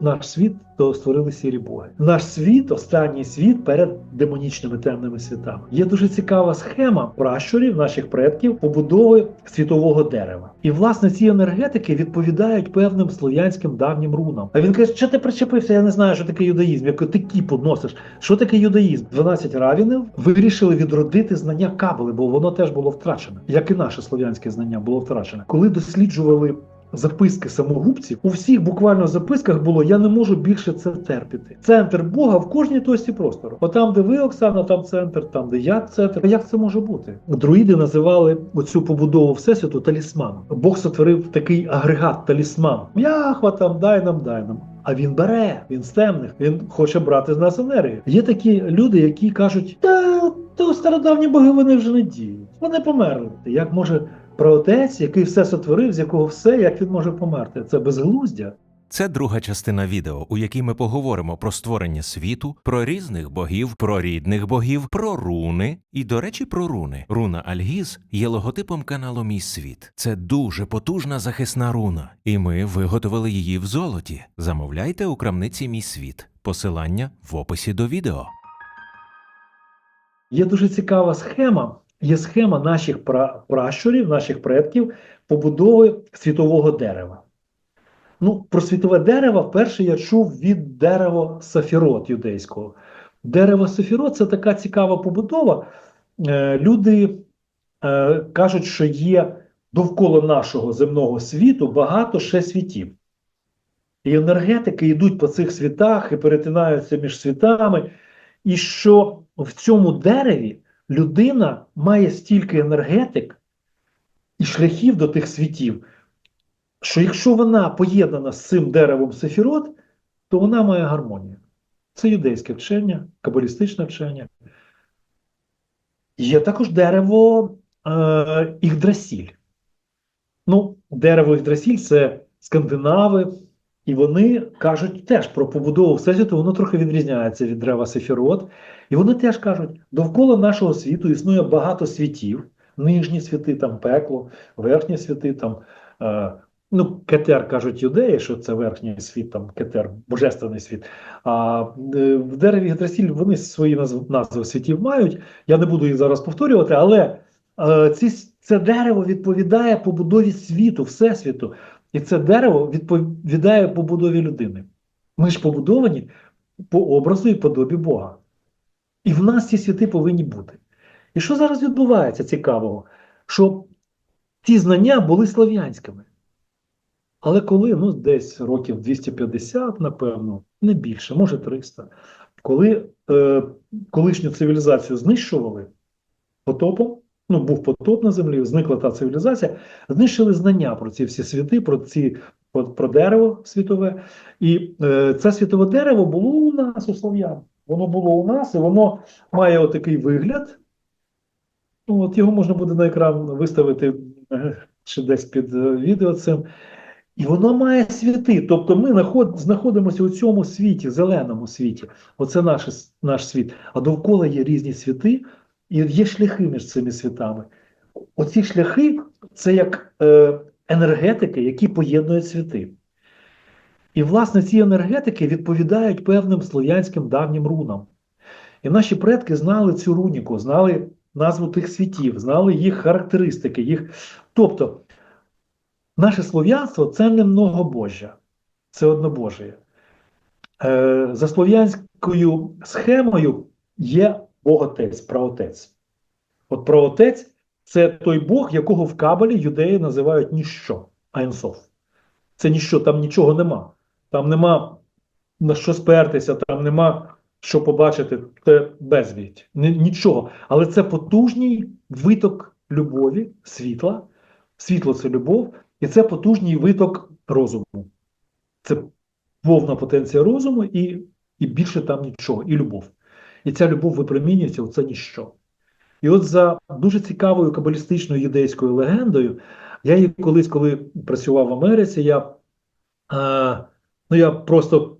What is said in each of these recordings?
наш світ, то створили сірі боги. Наш світ, останній світ перед демонічними темними світами. Є дуже цікава схема пращурів наших предків побудови світового дерева. І власне ці енергетики відповідають певним слов'янським давнім рунам. А він каже, що ти причепився? Я не знаю, що таке юдаїзм. Як ти кіпу носиш? Що таке юдаїзм? 12 равінів вирішили відродити знання кабали, бо воно теж було втрачене, як і наше слов'янське знання було втрачене. Коли досліджували записки самогубців, у всіх буквально записках було я не можу більше це терпіти. Центр Бога в кожній точці простору. От там, де ви, Оксана, там центр, там, де я центр. Як це може бути? Друїди називали оцю побудову всесвіту талісманом. Бог сотворив такий агрегат талісман. Яхва там, дай нам, дай нам. А він бере, він з темних, він хоче брати з нас енергію. Є такі люди, які кажуть, та то стародавні боги вони вже не діють. Вони померли. Як може праотець, який все сотворив, з якого все, як він може померти? Це безглуздя. Це друга частина відео, у якій ми поговоримо про створення світу, про різних богів, про рідних богів, про руни. І, до речі, про руни. Руна Альгіз є логотипом каналу Мій світ. Це дуже потужна захисна руна, і ми виготовили її в золоті. Замовляйте у крамниці Мій світ. Посилання в описі до відео. Є дуже цікава схема. Є схема наших пра- пращурів, наших предків побудови світового дерева. Ну, про світове дерево вперше я чув від дерева Сафірот юдейського. Дерево Сафірот це така цікава побудова. Е, люди е, кажуть, що є довкола нашого земного світу багато ще світів. І енергетики йдуть по цих світах і перетинаються між світами. І що в цьому дереві людина має стільки енергетик і шляхів до тих світів, що якщо вона поєднана з цим деревом Сефірот, то вона має гармонію. Це юдейське вчення, кабалістичне вчення. Є також дерево е, Ігдрасіль. Ну, дерево Ігдрасіль це скандинави, і вони кажуть теж про побудову Всесвіту, воно трохи відрізняється від дерева Сефірот. І вони теж кажуть, довкола нашого світу існує багато світів, нижні світи, там пекло, верхні світи, там, е, ну, кетер кажуть юдеї, що це верхній світ, там кетер, божественний світ. А е, в дереві Гідрасіль вони свої назв, назви світів мають. Я не буду їх зараз повторювати, але е, ці, це дерево відповідає побудові світу, всесвіту. І це дерево відповідає побудові людини. Ми ж побудовані по образу і подобі Бога. І в нас ці світи повинні бути. І що зараз відбувається цікавого? Що ці знання були слов'янськими. Але коли, ну, десь років 250, напевно, не більше, може 300, коли е, колишню цивілізацію знищували потопом, ну, був потоп на землі, зникла та цивілізація, знищили знання про ці всі світи, про ці про дерево світове. І е, це світове дерево було у нас, у слов'ян. Воно було у нас, і воно має отакий вигляд. Ну, от Його можна буде на екран виставити е, чи десь під е, відео цим. І воно має світи. Тобто ми знаходимося у цьому світі, зеленому світі. Оце наш, наш світ. А довкола є різні світи, і є шляхи між цими світами. Оці шляхи це як е, енергетики, які поєднують світи. І, власне, ці енергетики відповідають певним слов'янським давнім рунам. І наші предки знали цю руніку, знали назву тих світів, знали їх характеристики. їх... Тобто, наше слов'янство це не многобожжя, це однобожие. Е, За слов'янською схемою є Боготець, праотець. От праотець це той Бог, якого в Кабалі юдеї називають ніщо, Айнсоф. Це ніщо, там нічого нема. Там нема на що спертися, там нема що побачити, це безвідь. Нічого. Але це потужний виток любові, світла. Світло це любов, і це потужний виток розуму. Це повна потенція розуму, і, і більше там нічого, і любов. І ця любов випромінюється, оце ніщо. І от за дуже цікавою кабалістичною юдейською легендою, я її колись, коли працював в Америці, я а, ну, я просто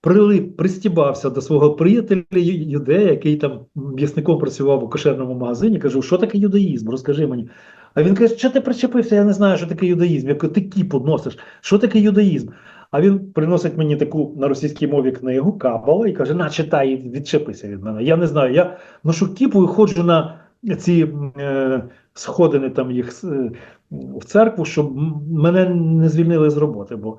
прилип, пристібався до свого приятеля юдея, який там м'ясником працював у кошерному магазині. Кажу, що таке юдаїзм? Розкажи мені. А він каже, що ти причепився? Я не знаю, що таке юдаїзм. Я кажу, ти кіпу носиш. Що таке юдаїзм? А він приносить мені таку на російській мові книгу Кабала і каже: на, читай, відчепися від мене. Я не знаю. Я ношу кіпу і ходжу на ці е, сходини там їх е, в церкву, щоб мене не звільнили з роботи. Бо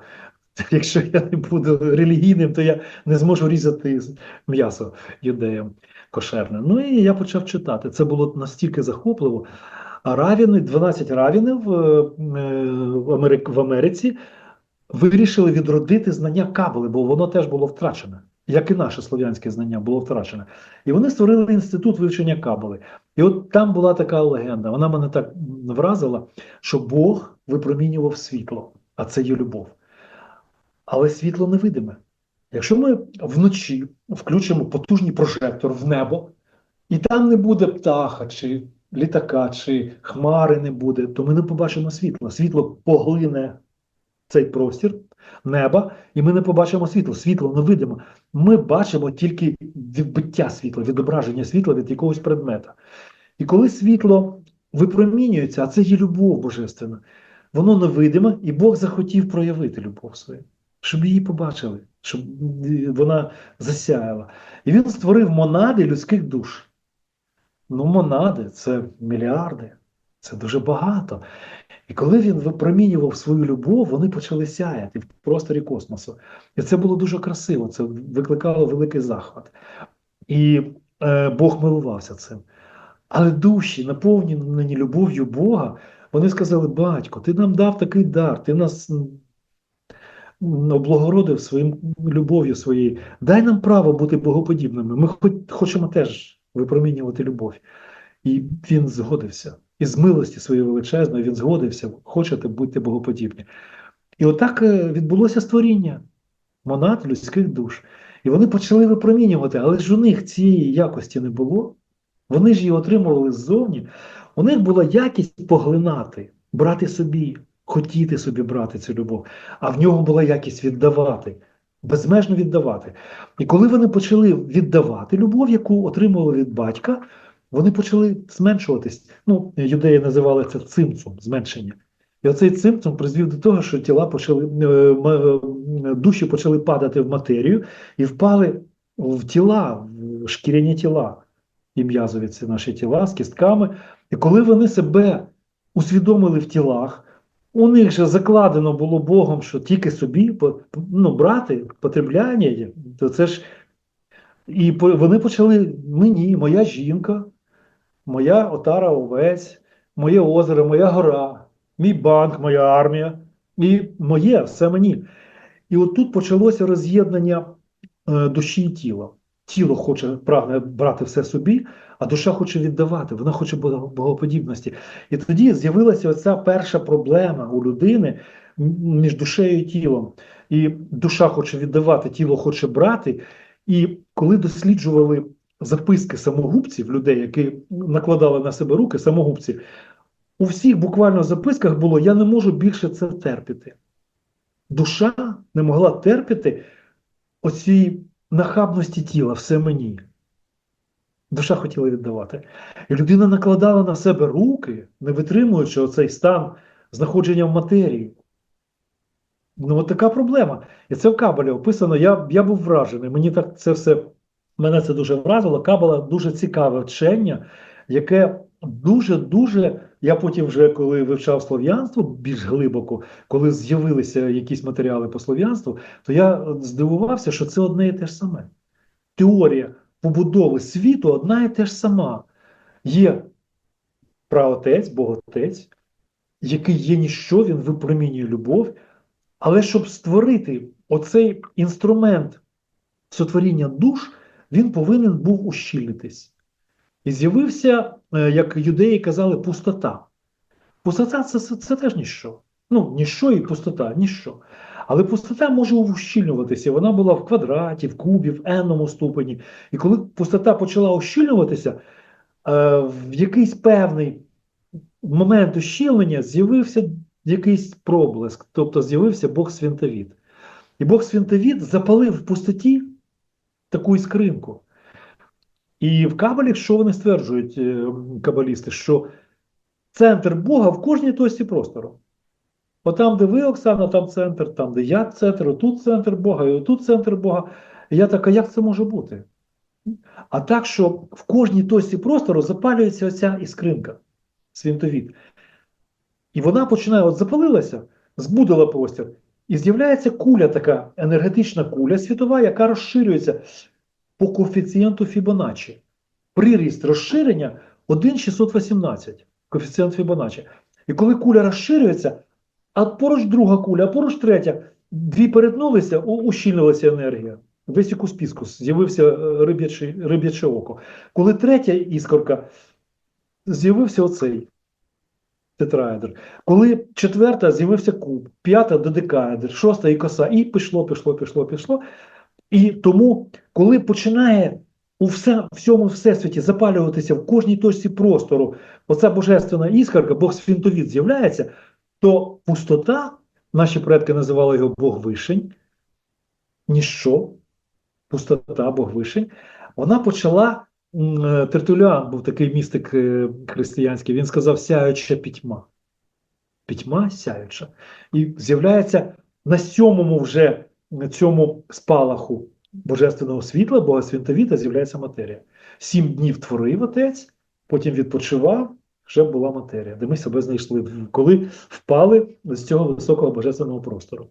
якщо я не буду релігійним, то я не зможу різати м'ясо юдеям кошерне. Ну і я почав читати. Це було настільки захопливо. А равіни, 12 равінів е, е, в, Америці вирішили відродити знання кабали, бо воно теж було втрачене, як і наше слов'янське знання було втрачене. І вони створили інститут вивчення кабали. І от там була така легенда. Вона мене так вразила, що Бог випромінював світло, а це є любов. Але світло невидиме. Якщо ми вночі включимо потужний прожектор в небо, і там не буде птаха, чи літака, чи хмари не буде, то ми не побачимо світла. Світло поглине цей простір неба, і ми не побачимо світло. Світло невидимо. Ми бачимо тільки відбиття світла, відображення світла від якогось предмета. І коли світло випромінюється, а це є любов божественна, воно невидиме, і Бог захотів проявити любов свою, щоб її побачили, щоб вона засяяла. І він створив монади людських душ. Ну, монади це мільярди, це дуже багато. І коли він випромінював свою любов, вони почали сяяти в просторі космосу. І це було дуже красиво, це викликало великий захват. І е, Бог милувався цим. Але душі, наповнені любов'ю Бога, вони сказали: Батько, ти нам дав такий дар, ти нас облагородив своїм любов'ю своєю. Дай нам право бути богоподібними. Ми хоч, хочемо теж випромінювати любов. І він згодився. І з милості своєї величезної він згодився, хочете будьте богоподібні. І отак е, відбулося створіння монад людських душ. І вони почали випромінювати, але ж у них цієї якості не було. Вони ж її отримували ззовні. У них була якість поглинати, брати собі, хотіти собі брати цю любов. А в нього була якість віддавати, безмежно віддавати. І коли вони почали віддавати любов, яку отримували від батька, вони почали зменшуватись. Ну, юдеї називали це цимцом, зменшення. І оцей цимцом призвів до того, що тіла почали, е, е, душі почали падати в матерію і впали в тіла, в шкіряні тіла і м'язові ці наші тіла з кістками. І коли вони себе усвідомили в тілах, у них же закладено було Богом, що тільки собі ну, брати потребляння, то це ж і вони почали мені, моя жінка, моя отара овець, моє озеро, моя гора, мій банк, моя армія, і моє все мені. І от тут почалося роз'єднання е, душі і тіла. Тіло хоче прагне брати все собі, а душа хоче віддавати, вона хоче богоподібності. І тоді з'явилася оця перша проблема у людини між душею і тілом. І душа хоче віддавати, тіло хоче брати. І коли досліджували записки самогубців, людей, які накладали на себе руки, самогубці, у всіх буквально записках було: я не можу більше це терпіти. Душа не могла терпіти оцій нахабності тіла, все мені. Душа хотіла віддавати. І людина накладала на себе руки, не витримуючи оцей стан знаходження в матерії. Ну, от така проблема. І це в Кабалі описано. Я, я був вражений. Мені так це все, мене це дуже вразило. Кабала дуже цікаве вчення, яке дуже-дуже. Я потім, вже коли вивчав слов'янство більш глибоко, коли з'явилися якісь матеріали по слов'янству, то я здивувався, що це одне і те ж саме. Теорія побудови світу одна і те ж сама. Є праотець, Боготець, який є ніщо, він випромінює любов. Але щоб створити оцей інструмент сотворіння душ, він повинен був ущільнитись. І з'явився, е, як юдеї казали, пустота. Пустота це, це, це теж ніщо. Ну, ніщо і пустота, ніщо. Але пустота може ущільнюватися. Вона була в квадраті, в кубі, в енному ступені. І коли пустота почала ущільнюватися, е, в якийсь певний момент ущільнення з'явився якийсь проблиск, тобто з'явився Бог Свінтовід. І Бог Свінтовід запалив в пустоті таку іскринку. І в Кабалі, що вони стверджують, е, кабалісти, що центр Бога в кожній точці простору. От там, де ви, Оксана, там центр, там, де я центр, отут центр Бога, і отут центр Бога. І я така, як це може бути? А так, що в кожній точці простору запалюється оця іскринка, свінтовід. І вона починає, от запалилася, збудила простір, і з'являється куля така, енергетична куля світова, яка розширюється по коефіцієнту Фібоначчі. Приріст розширення 1,618, коефіцієнт Фібоначчі. І коли куля розширюється, а поруч друга куля, а поруч третя, дві перетнулися, ущільнилася енергія. Весікус піскус, з'явився е, риб'яче, риб'яче око. Коли третя іскорка, з'явився оцей тетраедр. Коли четверта, з'явився куб, п'ята додекаедр, шоста і коса, і пішло, пішло, пішло, пішло. І тому, коли починає у все, всьому всесвіті запалюватися в кожній точці простору, оця божественна іскорка, Бог свінтовід з'являється, то пустота, наші предки називали його Бог Вишень, ніщо, пустота, Бог Вишень, вона почала. е, Тертуліан був такий містик е, християнський, він сказав сяюча пітьма. Пітьма сяюча. І з'являється на сьомому вже цьому спалаху божественного світла, Бога свінтовіта, з'являється матерія. Сім днів творив отець, потім відпочивав, вже була матерія, де ми себе знайшли, коли впали з цього високого божественного простору.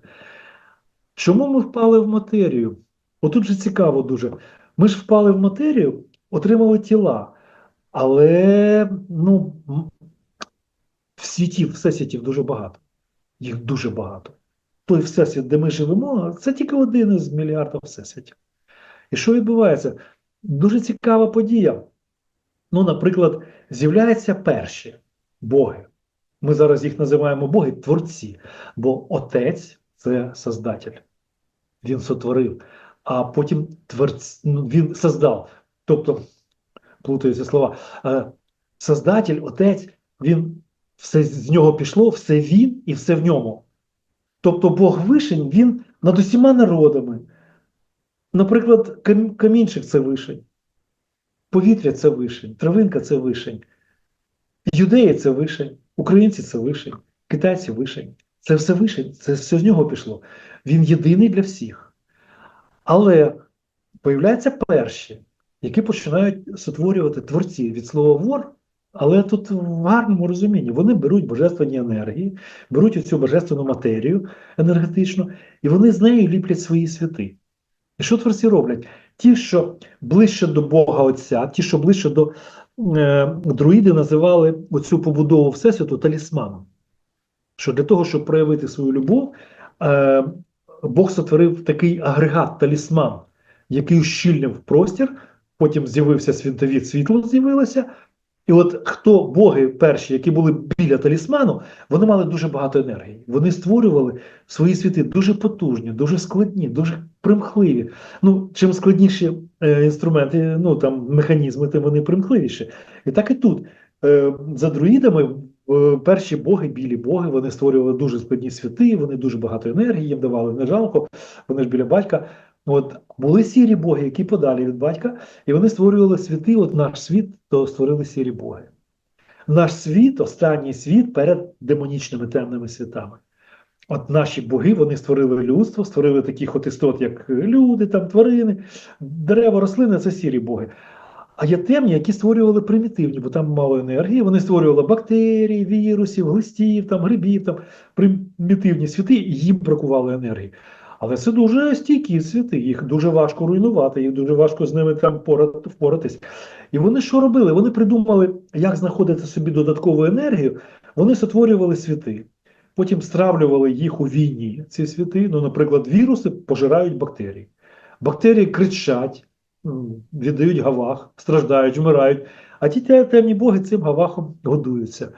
Чому ми впали в матерію? Отут же цікаво дуже. Ми ж впали в матерію, отримали тіла, але ну, м, в світі, всесвітів дуже багато. Їх дуже багато. Той всесвіт, де ми живемо, це тільки один із мільярдів всесвітів. І що відбувається? Дуже цікава подія. Ну, наприклад, з'являються перші боги. Ми зараз їх називаємо боги творці, бо отець це создатель. Він сотворив, а потім творць, ну, він создав. Тобто, плутаються слова. Е, Создатель, отець, він все з нього пішло, все він і все в ньому. Тобто Бог вишень, він над усіма народами. Наприклад, камінчик це вишень, повітря це вишень, травинка це вишень, юдеї це вишень, українці це вишень, китайці вишень. Це все вишень, це все з нього пішло. Він єдиний для всіх. Але появляються перші, які починають сотворювати творці від слова вор, але тут в гарному розумінні вони беруть божественні енергії, беруть оцю божественну матерію енергетичну, і вони з нею ліплять свої святи. І що творці роблять? Ті, що ближче до Бога Отця, ті, що ближче до е, друїди, називали оцю побудову Всесвіту талісманом. Що для того, щоб проявити свою любов, е, Бог сотворив такий агрегат, талісман, який ущільнив простір, потім з'явився світовід, світло з'явилося. І от хто боги перші, які були біля талісману, вони мали дуже багато енергії. Вони створювали свої світи дуже потужні, дуже складні, дуже примхливі. Ну, чим складніші е, інструменти, ну там механізми, тим вони примхливіші. І так і тут. Е, за друїдами е, перші боги, білі боги, вони створювали дуже складні світи, вони дуже багато енергії їм давали не жалко, вони ж біля батька. От були сірі боги, які подалі від батька, і вони створювали світи. От наш світ, то створили сірі боги. Наш світ, останній світ перед демонічними темними світами. От наші боги вони створили людство, створили таких от істот, як люди, там тварини, дерева, рослини це сірі боги. А є темні, які створювали примітивні, бо там мало енергії. Вони створювали бактерії, вірусів, глистів, там, грибів, там примітивні світи, і їм бракувало енергії. Але це дуже стійкі світи, їх дуже важко руйнувати, їх дуже важко з ними там впоратись. І вони що робили? Вони придумали, як знаходити собі додаткову енергію. Вони сотворювали світи, потім стравлювали їх у війні. Ці світи, ну, наприклад, віруси пожирають бактерії. Бактерії кричать, віддають гавах, страждають, вмирають. А ті темні боги цим гавахом годуються.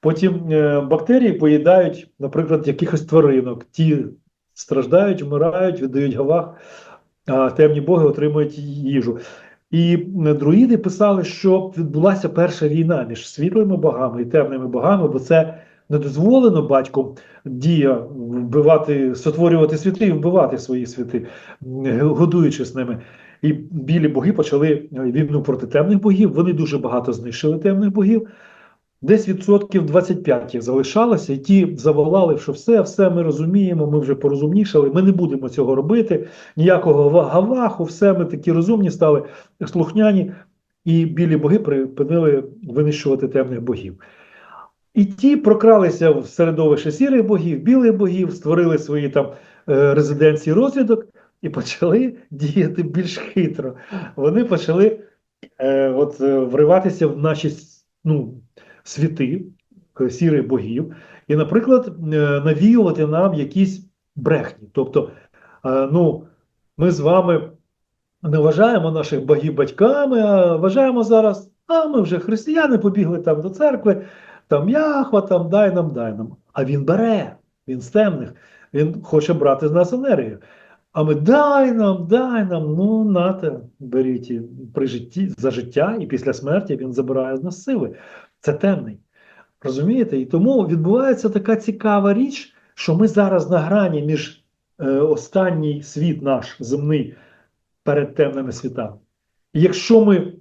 Потім е, бактерії поїдають, наприклад, якихось тваринок. Ті страждають, вмирають, віддають гавах, а темні боги отримують їжу. І друїди писали, що відбулася перша війна між світлими богами і темними богами, бо це не дозволено батьком дія вбивати, сотворювати світи і вбивати свої світи, годуючи ними. І білі боги почали війну проти темних богів. Вони дуже багато знищили темних богів. Десь відсотків 25 їх залишалося, і ті заволали, що все, все ми розуміємо, ми вже порозумнішали, ми не будемо цього робити, ніякого ва- гаваху, все, ми такі розумні стали, слухняні, і білі боги припинили винищувати темних богів. І ті прокралися в середовище сірих богів, білих богів, створили свої там е, резиденції розвідок і почали діяти більш хитро. Вони почали е, от, е, вриватися в наші ну, світи сірих богів, і, наприклад, е, навіювати нам якісь брехні. Тобто, е, ну, ми з вами не вважаємо наших богів батьками, а вважаємо зараз, а ми вже християни побігли там до церкви, там Яхва, там дай нам, дай нам. А він бере, він з темних, він хоче брати з нас енергію. А ми дай нам, дай нам, ну нате, беріть при житті за життя, і після смерті він забирає з нас сили. Це темний. Розумієте? І тому відбувається така цікава річ, що ми зараз на грані між е, останній світ наш земний перед темними світами. І якщо ми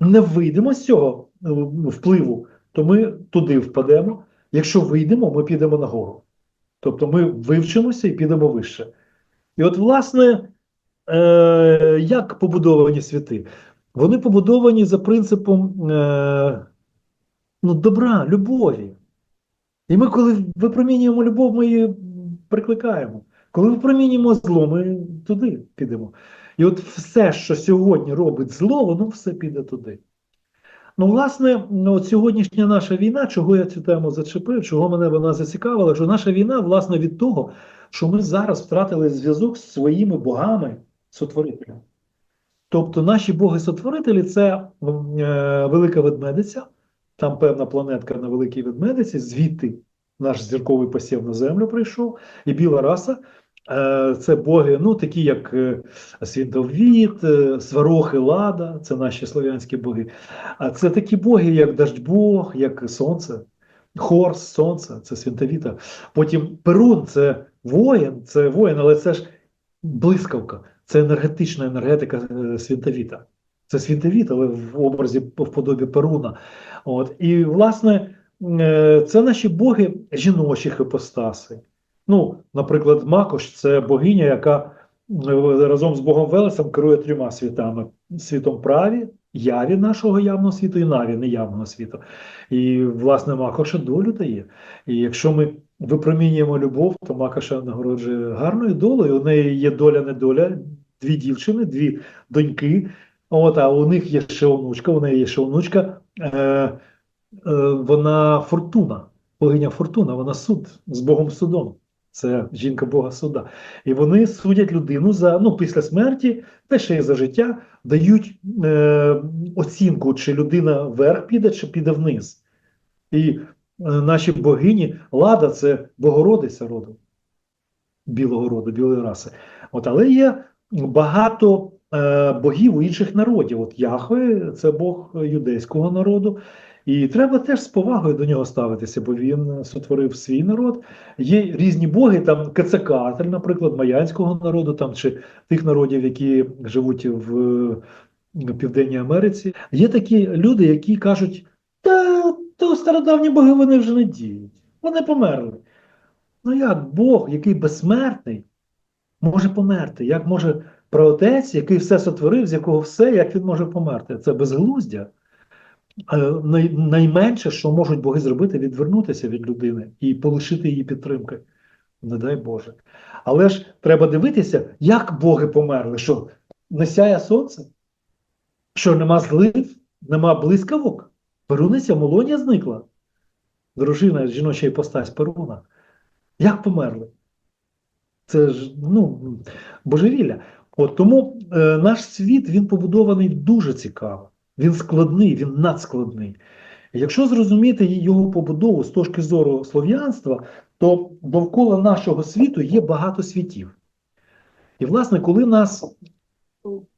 не вийдемо з цього е, впливу, то ми туди впадемо. Якщо вийдемо, ми підемо нагору. Тобто ми вивчимося і підемо вище. І от, власне, е, як побудовані світи? Вони побудовані за принципом е, ну, добра, любові. І ми, коли випромінюємо любов, ми її прикликаємо. Коли випромінюємо зло, ми туди підемо. І от все, що сьогодні робить зло, воно все піде туди. Ну, власне, ну, от сьогоднішня наша війна, чого я цю тему зачепив, чого мене вона зацікавила, що наша війна, власне, від того, що ми зараз втратили зв'язок з своїми богами, сотворителями. Тобто наші боги-сотворителі це е, велика ведмедиця, там певна планетка на великій ведмедиці, звідти наш зірковий посів на землю прийшов, і біла раса. Е, Це боги, ну такі як е, Свінтовіт, е, Сварог і Лада, це наші слов'янські боги. А це такі боги, як Даждьбог, як Сонце, Хорс, Сонце, це Свінтовіта. Потім Перун це воїн, це воїн, але це ж блискавка, це енергетична енергетика Свінтовіта. Це Свінтовіт, але в образі в подобі Перуна. От. І, власне, е, це наші боги жіночі іпостаси. Ну, наприклад, Макош це богиня, яка е, разом з Богом Велесом керує трьома світами: світом праві, яві нашого явного світу і наві неявного світу. І, власне, Макоша долю дає. І якщо ми випромінюємо любов, то Макоша нагороджує гарною долею. У неї є доля-недоля, дві дівчини, дві доньки. От, а у них є ще онучка, у неї є ще онучка. Е, е, вона фортуна, богиня фортуна, вона суд з Богом судом. Це жінка Бога суда. І вони судять людину за ну, після смерті, та ще й за життя, дають е, оцінку, чи людина вверх піде, чи піде вниз. І е, наші богині, Лада це Богородиця роду, білого роду, білої раси. От, але є багато богів у інших народів. От Яхве це Бог юдейського народу. І треба теж з повагою до нього ставитися, бо він сотворив свій народ. Є різні боги, там Кецекатль, наприклад, Майянського народу, там чи тих народів, які живуть в е, Південній Америці. Є такі люди, які кажуть, та то стародавні боги вони вже не діють, вони померли. Ну як Бог, який безсмертний, може померти? Як може праотець, який все сотворив, з якого все, як він може померти? Це безглуздя. Е, найменше, що можуть боги зробити, відвернутися від людини і полишити її підтримки. Не дай Боже. Але ж треба дивитися, як боги померли, що не сяє сонце, що нема злив, нема блискавок. Перуниця Молонія зникла. Дружина жіноча іпостась Перуна. Як померли? Це ж ну, божевілля. От тому е, наш світ він побудований дуже цікаво. Він складний, він надскладний. Якщо зрозуміти його побудову з точки зору слов'янства, то довкола нашого світу є багато світів. І, власне, коли нас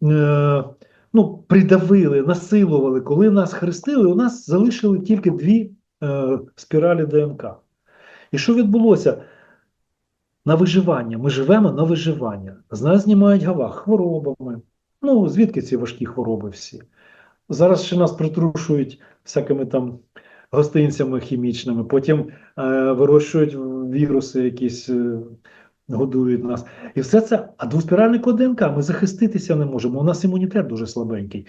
е, ну, придавили, насилували, коли нас хрестили, у нас залишили тільки дві е, спіралі ДНК. І що відбулося? На виживання. Ми живемо на виживання. З нас знімають гавах хворобами. Ну, звідки ці важкі хвороби всі? Зараз ще нас притрушують всякими там гостинцями хімічними, потім е, вирощують віруси, якісь е, годують нас. І все це, а двоспіральний код ми захиститися не можемо. У нас імунітет дуже слабенький.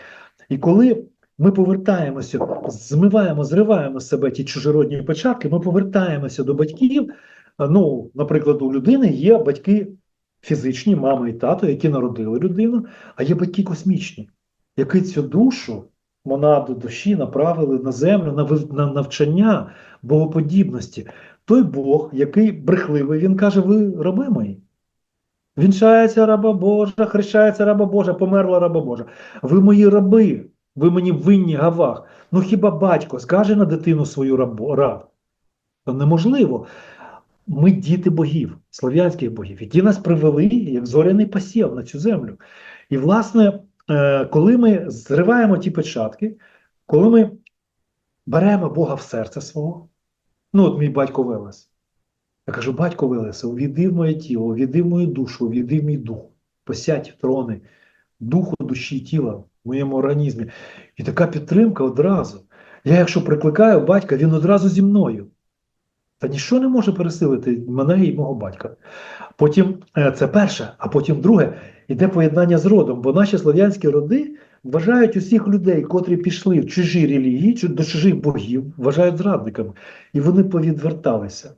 І коли ми повертаємося, змиваємо, зриваємо з себе ті чужородні початки, ми повертаємося до батьків. Е, Ну, наприклад, у людини є батьки фізичні, мама і тато, які народили людину, а є батьки космічні, які цю душу, монаду душі направили на землю, на, навчання богоподібності. Той Бог, який брехливий, він каже: ви раби мої. Вінчається раба Божа, хрещається раба Божа, померла раба Божа. Ви мої раби, ви мені винні гавах. Ну хіба батько скаже на дитину свою рабу, раб? Неможливо. Ми діти богів, слов'янських богів, які нас привели як зоряний пасів на цю землю. І, власне, е, коли ми зриваємо ті печатки, коли ми беремо Бога в серце свого, ну от мій батько Велес. Я кажу, батько Велесе, увійди в моє тіло, увійди в мою душу, увійди в мій дух, посядь в трони духу, душі, тіла в моєму організмі. І така підтримка одразу. Я, якщо прикликаю батька, він одразу зі мною. Та ніщо не може пересилити мене і мого батька. Потім е, це перше, а потім друге, іде поєднання з родом, бо наші слов'янські роди вважають усіх людей, котрі пішли в чужі релігії, до чужих богів, вважають зрадниками. І вони повідверталися.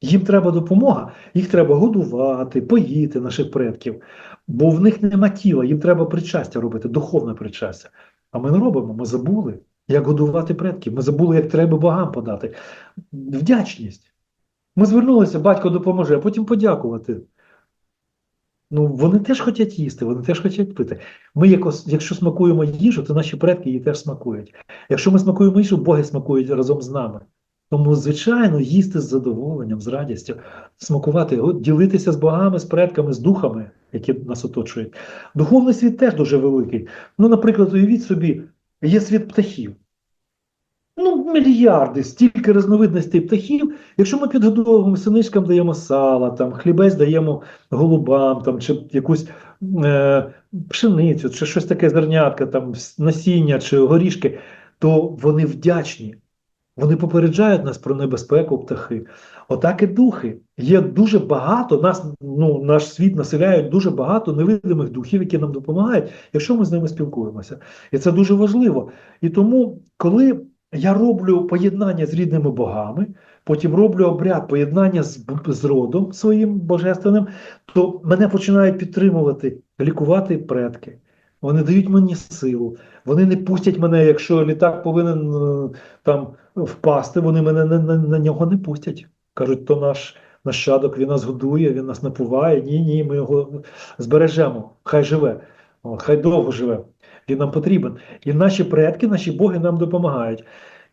Їм треба допомога, їх треба годувати, поїти наших предків, бо в них нема тіла, їм треба причастя робити, духовне причастя. А ми не робимо, ми забули, як годувати предків, ми забули, як треба богам подати. Вдячність. Ми звернулися, батько допоможе, а потім подякувати. Ну, вони теж хочуть їсти, вони теж хочуть пити. Ми, якось, якщо смакуємо їжу, то наші предки її теж смакують. Якщо ми смакуємо їжу, боги смакують разом з нами. Тому, звичайно, їсти з задоволенням, з радістю, смакувати, ділитися з богами, з предками, з духами, які нас оточують. Духовний світ теж дуже великий. Ну, наприклад, уявіть собі, є світ птахів. Ну, мільярди, стільки різновидностей птахів. Якщо ми підгодовуємо синичкам даємо сала, там, хлібець даємо голубам, там, чи якусь е, пшеницю, чи щось таке зернятка, там, насіння чи горішки, то вони вдячні. Вони попереджають нас про небезпеку птахи. Отак і духи. Є дуже багато, нас, ну, наш світ населяють дуже багато невидимих духів, які нам допомагають, якщо ми з ними спілкуємося. І це дуже важливо. І тому, коли я роблю поєднання з рідними богами, потім роблю обряд поєднання з, з родом своїм божественним, то мене починають підтримувати, лікувати предки. Вони дають мені силу. Вони не пустять мене, якщо літак повинен е, там впасти, вони мене на, на, на нього не пустять. Кажуть, то наш нащадок, він нас годує, він нас напуває. Ні, ні, ми його збережемо. Хай живе, хай довго живе. Він нам потрібен. І наші предки, наші боги нам допомагають.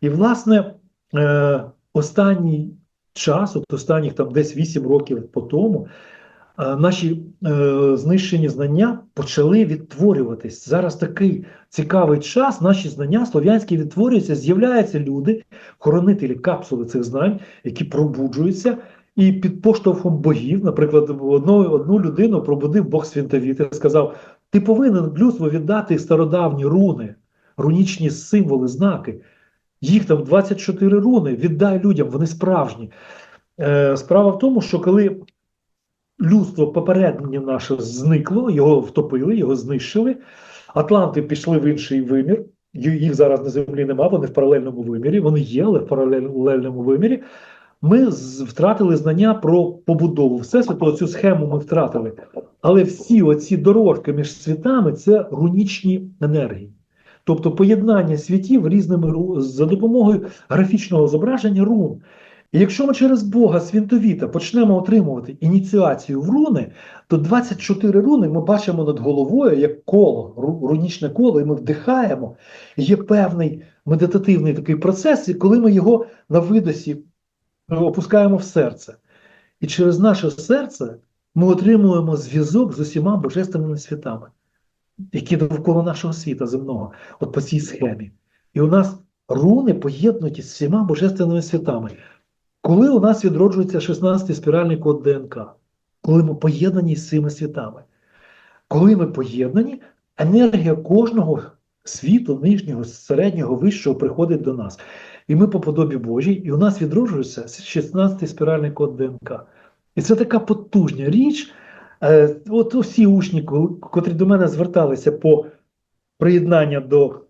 І, власне, е, останній час, от останніх там десь 8 років по тому, наші е, знищені знання почали відтворюватись. Зараз такий цікавий час, наші знання слов'янські відтворюються, з'являються люди, хоронителі капсули цих знань, які пробуджуються. І під поштовхом богів, наприклад, одну, одну людину пробудив Бог Свінтовіт і сказав: ти повинен людству віддати стародавні руни, рунічні символи, знаки. Їх там 24 руни, віддай людям, вони справжні. Е, справа в тому, що коли людство попереднє наше зникло, його втопили, його знищили, Атланти пішли в інший вимір, їх зараз на землі нема, вони в паралельному вимірі, вони є, але в паралельному вимірі. Ми втратили знання про побудову Всесвіту, цю схему ми втратили. Але всі оці дорожки між світами це рунічні енергії. Тобто поєднання світів різними за допомогою графічного зображення рун. І якщо ми через Бога Свінтовіта почнемо отримувати ініціацію в руни, то 24 руни ми бачимо над головою як коло, рунічне коло, і ми вдихаємо. Є певний медитативний такий процес, і коли ми його на видосі е, опускаємо в серце. І через наше серце ми отримуємо зв'язок з усіма божественними світами, які довкола нашого світа земного, от по цій схемі. І у нас руни поєднуті з всіма божественними світами. Коли у нас відроджується 16-й спіральний код ДНК, коли ми поєднані з цими світами, коли ми поєднані, енергія кожного світу, нижнього, середнього, вищого приходить до нас. І ми по подобі Божій, і у нас відроджується 16-й спіральний код ДНК. І це така потужна річ. Е, От усі учні, котрі до мене зверталися по приєднання до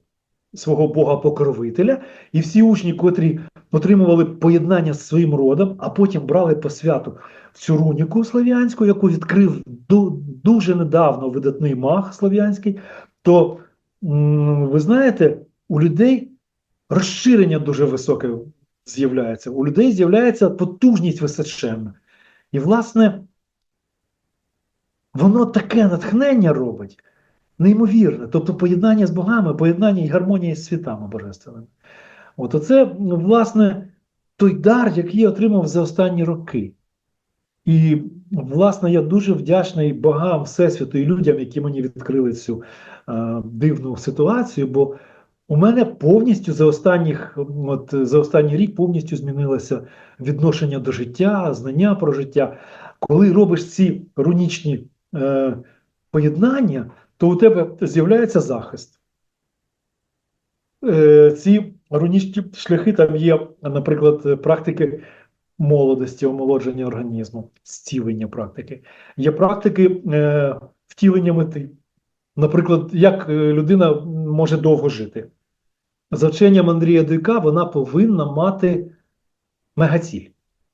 свого Бога-покровителя, і всі учні, котрі отримували поєднання з своїм родом, а потім брали по святу цю руніку слав'янську, яку відкрив дуже недавно видатний маг слав'янський, то ви знаєте, у людей розширення дуже високе з'являється. У людей з'являється потужність височенна. І, власне, воно таке натхнення робить, неймовірне. Тобто поєднання з богами, поєднання і гармонія з світами божественними. От оце, власне, той дар, який я отримав за останні роки. І, власне, я дуже вдячний богам Всесвіту і людям, які мені відкрили цю е, дивну ситуацію, бо у мене повністю за останніх, от, за останній рік повністю змінилося відношення до життя, знання про життя. Коли робиш ці рунічні е, поєднання, то у тебе з'являється захист. Е, ці рунічні шляхи там є, наприклад, практики молодості, омолодження організму, зцілення практики. Є практики е, втілення мети. Наприклад, як е, людина може довго жити. За вченням Андрія Дика вона повинна мати мегаціль.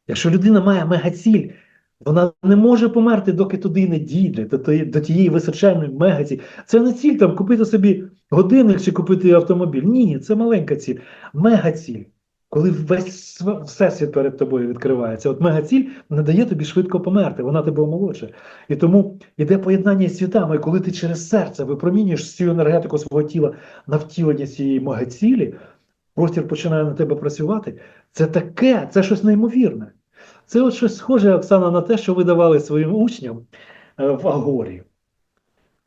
Якщо людина має мегаціль, вона не може померти, доки туди не дійде, до, до тієї височайної мегаціль. Це не ціль там купити собі годинник чи купити автомобіль. Ні, це маленька ціль. Мегаціль. Коли весь всесвіт перед тобою відкривається, от мегаціль не дає тобі швидко померти, вона тебе омолоджує. І тому йде поєднання з світами, коли ти через серце випромінюєш цю енергетику свого тіла на втілення цієї мегацілі, простір починає на тебе працювати. Це таке, це щось неймовірне. Це от щось схоже, Оксана, на те, що ви давали своїм учням е, в Агорі.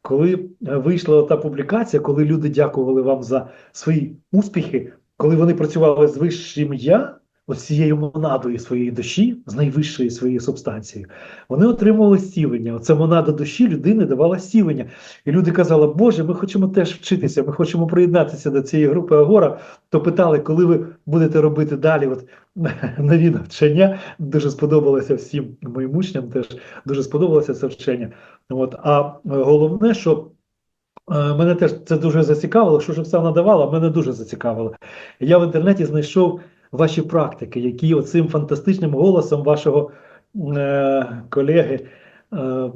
Коли е, вийшла та публікація, коли люди дякували вам за свої успіхи, коли вони працювали з вищим я, ось цією монадою своєї душі, з найвищої своєї субстанції, вони отримували зцілення. Оце монада душі людини давала зцілення. І люди казали, Боже, ми хочемо теж вчитися, ми хочемо приєднатися до цієї групи Агора. То питали, коли ви будете робити далі от, нові навчання. Дуже сподобалося всім моїм учням, теж дуже сподобалося це вчення. От. А е, головне, що е, мене теж це дуже зацікавило, що ж Оксана давала, мене дуже зацікавило. Я в інтернеті знайшов ваші практики, які оцим фантастичним голосом вашого е, колеги. е,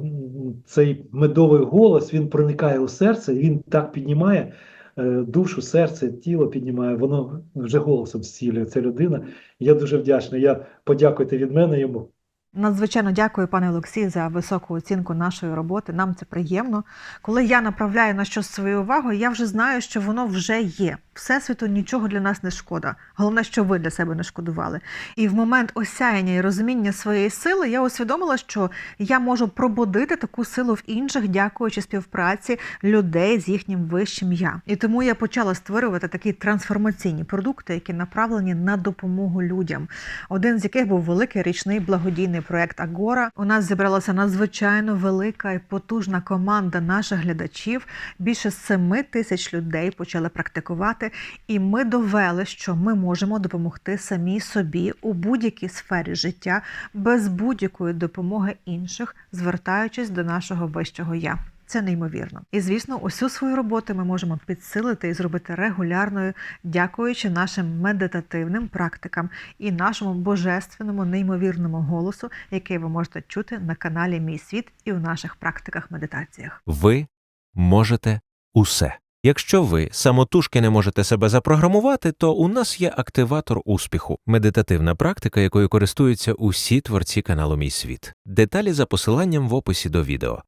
Цей медовий голос він проникає у серце, він так піднімає е, душу, серце, тіло піднімає. Воно вже голосом зцілює ця людина. Я дуже вдячний. Я подякуйте від мене йому. Надзвичайно дякую, пане Олексій, за високу оцінку нашої роботи. Нам це приємно. Коли я направляю на щось свою увагу, я вже знаю, що воно вже є. Всесвіту нічого для нас не шкода. Головне, що ви для себе не шкодували. І в момент осяяння і розуміння своєї сили я усвідомила, що я можу пробудити таку силу в інших, дякуючи співпраці людей з їхнім вищим я. І тому я почала створювати такі трансформаційні продукти, які направлені на допомогу людям один з яких був великий річний благодійний проект Агора. У нас зібралася надзвичайно велика і потужна команда наших глядачів. Більше семи тисяч людей почали практикувати, і ми довели, що ми можемо допомогти самі собі у будь-якій сфері життя без будь-якої допомоги інших, звертаючись до нашого вищого я. Це неймовірно. І звісно, усю свою роботу ми можемо підсилити і зробити регулярною, дякуючи нашим медитативним практикам і нашому божественному неймовірному голосу, який ви можете чути на каналі Мій світ і у наших практиках медитаціях. Ви можете усе. Якщо ви самотужки не можете себе запрограмувати, то у нас є активатор успіху, медитативна практика, якою користуються усі творці каналу Мій світ. Деталі за посиланням в описі до відео.